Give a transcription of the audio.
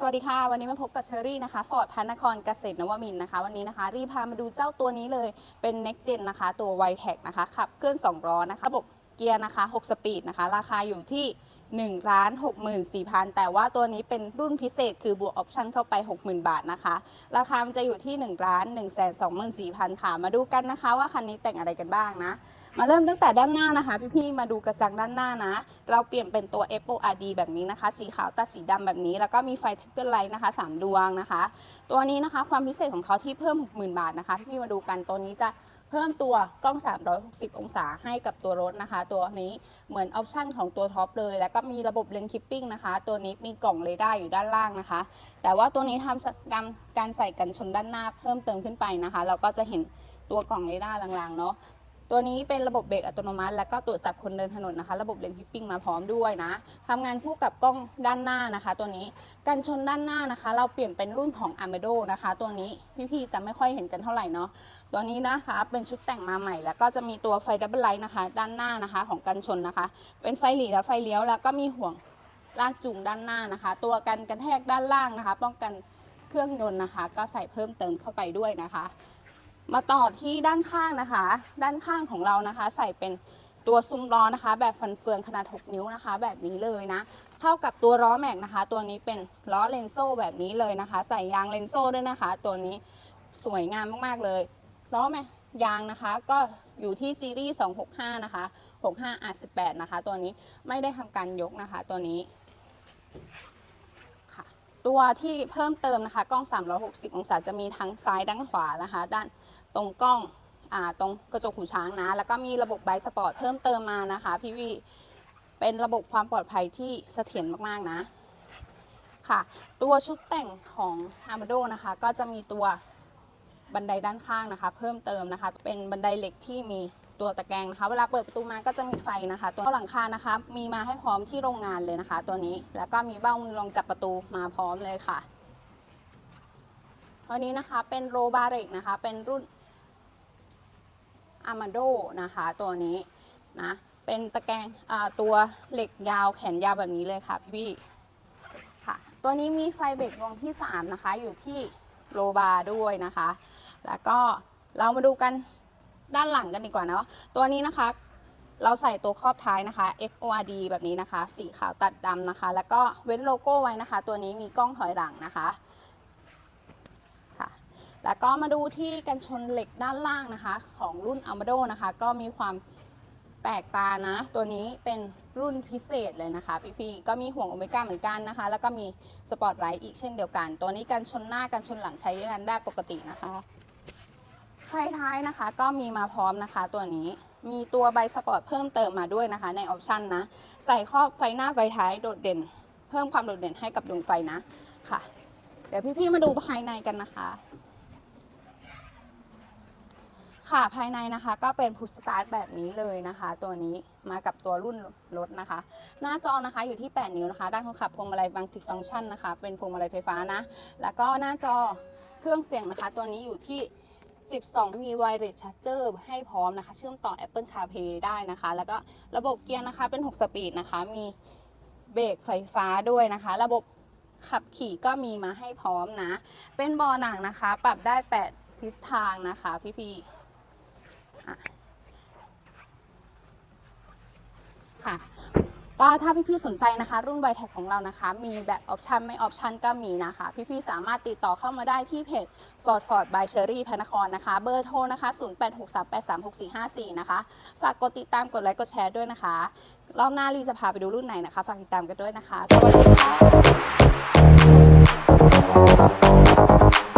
สวัสดีค่ะ วันนี้มาพบกับเชอรี่นะคะฟอร์ดพระนครเกษตรนวมินทร์นะคะ วันนี้นะคะ รีพามาดูเจ้าตัวนี้เลยเป็น Next Gen นะคะ ตัว y t e c นะคะขับเคลื่อน2ล้อนะคะระบบเกียร์นะคะ 6 สปีดนะคะ ราคาอยู่ที่ 1 ล้าน64,000 แต่ว่าตัวนี้เป็นรุ่นพิเศษคือบวกออปชั่นเข้าไป 60,000 บาทนะคะ ราคามันจะอยู่ที่ 1 ล้าน124,000 ค่ะ มาดูกันนะคะว่าคันนี้แต่งอะไรกันบ้างนะ มาเริ่มตั้งแต่ด้านหน้านะคะ พี่ๆ มาดูกระจังด้านหน้านะ เราเปลี่ยนเป็นตัว FORD แบบนี้นะคะ สีขาวตัดสีดำแบบนี้ แล้วก็มีไฟเทปเปิลไลท์นะคะ 3 ดวงนะคะ ตัวนี้นะคะความพิเศษของเขาที่เพิ่ม 60,000 บาทนะคะ พี่ๆ มาดูกันตัวนี้จะเพิ่มตัวกล้อง 360 องศาให้กับตัวรถนะคะ ตัวนี้เหมือนออปชั่นของตัวท็อปเลย แล้วก็มีระบบเลนคิปปิ้งนะคะ ตัวนี้มีกล่องเรดาร์อยู่ด้านล่างนะคะ แต่ว่าตัวนี้ทำการการใส่กันชนด้านหน้าเพิ่มเติมขึ้นไปนะคะ เราก็จะเห็นตัวกล่องเรดาร์ลางๆเนาะ ตัวนี้เป็นระบบเบรกอัตโนมัติ แล้วก็ตรวจจับคนเดินถนนนะคะ ระบบเลนคิปปิ้งมาพร้อมด้วยนะทำงานคู่กับกล้องด้านหน้านะคะ ตัวนี้กันชนด้านหน้านะคะ เราเปลี่ยนเป็นรุ่นของ a r m a d o นะคะ ตัวนี้พี่ๆจะไม่ค่อยเห็นกันเท่าไหร่เนาะตัวนี้นะคะเป็นชุดแต่งมาใหม่ แล้วก็จะมีตัวไฟดับเบิลไลท์นะคะ ด้านหน้านะคะของกันชนนะคะ เป็นไฟหลีและไฟเลี้ยวแล้วก็มีห่วงลากจูงด้านหน้านะคะ ตัวกันกระแทกด้านล่างนะคะ ป้องกันเครื่องยนต์นะคะ ก็ใส่เพิ่มเติมเข้าไปด้วยนะคะ มาต่อที่ด้านข้างนะคะ ด้านข้างของเรานะคะ ใส่เป็นตัวซุ้มล้อนะคะ แบบฟันเฟืองขนาด 6 นิ้วนะคะ แบบนี้เลยนะ เท่ากับตัวล้อแม็กนะคะ ตัวนี้เป็นล้อเลนโซ่แบบนี้เลยนะคะ ใส่ยางเลนโซ่ด้วยนะคะ ตัวนี้สวยงามมากๆเลยล้อแม็กยางนะคะก็อยู่ที่ซีรีส์ 265 นะคะ 65 R18 นะคะ ตัวนี้ไม่ได้ทำการยกนะคะ ตัวนี้ ตัวที่เพิ่มเติมนะคะกล้อง 360 องศาจะมีทั้งซ้ายด้านขวานะคะ ด้านตรงกล้องอ่าตรงกระจกหูช้างนะ แล้วก็มีระบบไบสปอร์ตเพิ่มเติมมานะคะพี่วีเป็นระบบความปลอดภัยที่เสถียรมากๆนะค่ะ ตัวชุดแต่งของ a r m a d o นะคะ ก็จะมีตัวบันไดด้านข้างนะคะ เพิ่มเติมนะคะ เป็นบันไดเหล็กที่มี ตัวตะแกรงนะคะ เวลาเปิดประตูมาก็จะมีไฟนะคะ ตัวหลังคานะคะ มีมาให้พร้อมที่โรงงานเลยนะคะ ตัวนี้แล้วก็มีเบ้ามือรองจับประตูมาพร้อมเลยค่ะตัวนี้นะคะเป็นโรบาเรกนะคะ เป็นรุ่น a r m a d o นะคะ ตัวนี้นะเป็นตะแกรงตัวเหล็กยาวแขนยาวแบบนี้เลยค่ะพี่ค่ะ ตัวนี้มีไฟเบรกดวงที่ 3 นะคะ อยู่ที่โรบาด้วยนะคะ แล้วก็เรามาดูกัน ด้านหลังกันดีกว่าเนาะตัวนี้นะคะ เราใส่ตัวครอบท้ายนะคะ FORD แบบนี้นะคะ สีขาวตัดดำนะคะ แล้วก็เว้นโลโก้ไว้นะคะ ตัวนี้มีกล้องถอยหลังนะคะค่ะแล้วก็มาดูที่กันชนเหล็กด้านล่างนะคะ ของรุ่น a m a d o นะคะ ก็มีความแปลกตานะ ตัวนี้เป็นรุ่นพิเศษเลยนะคะ พี่ๆก็มีห่วงโอเมก้าเหมือนกันนะคะ แล้วก็มีสปอตไลท์อีกเช่นเดียวกัน ตัวนี้กันชนหน้ากันชนหลังใช้งานได้ปกตินะคะ ไฟท้ายนะคะก็มีมาพร้อมนะคะตัวนี้ มีตัวใบสปอร์ตเพิ่มเติมมาด้วยนะคะในออปชันนะ ใส่ครอบไฟหน้าไฟท้ายโดดเด่น เพิ่มความโดดเด่นให้กับดวงไฟนะค่ะ เดี๋ยวพี่ๆมาดูภายในกันนะคะ ค่ะภายในนะคะก็เป็นพุชสตาร์ทแบบนี้เลยนะคะ ตัวนี้มากับตัวรุ่นรถนะคะ หน้าจอนะคะอยู่ที่ 8 นิ้วนะคะ ด้านคนขับพวงมาลัยบังติดฟังก์ชันนะคะ เป็นพวงมาลัยไฟฟ้านะ แล้วก็หน้าจอเครื่องเสียงนะคะ ตัวนี้อยู่ที่ 12 มีไวเลสชาร์เจอร์ให้พร้อมนะคะ เชื่อมต่อ Apple CarPlay ได้นะคะ แล้วก็ระบบเกียร์นะคะเป็น 6 สปีดนะคะ มีเบรกไฟฟ้าด้วยนะคะ ระบบขับขี่ก็มีมาให้พร้อมนะ เป็นบอหนังนะคะ ปรับได้ 8 ทิศทางนะคะพี่ๆอะค่ะ ก็ถ้าพี่ๆสนใจนะคะ รุ่นไบแท็กของเรานะคะ มีแบบออปชันไม่ออปชันก็มีนะคะ พี่ๆสามารถติดต่อเข้ามาได้ที่เพจ Ford Ford by Cherry พระนครนะคะ เบอร์โทรนะคะ 0863836454 นะคะ ฝากกดติดตามกดไลค์กดแชร์ด้วยนะคะ รอบหน้าลีจะพาไปดูรุ่นไหนนะคะ ฝากติดตามกันด้วยนะคะ สวัสดีค่ะ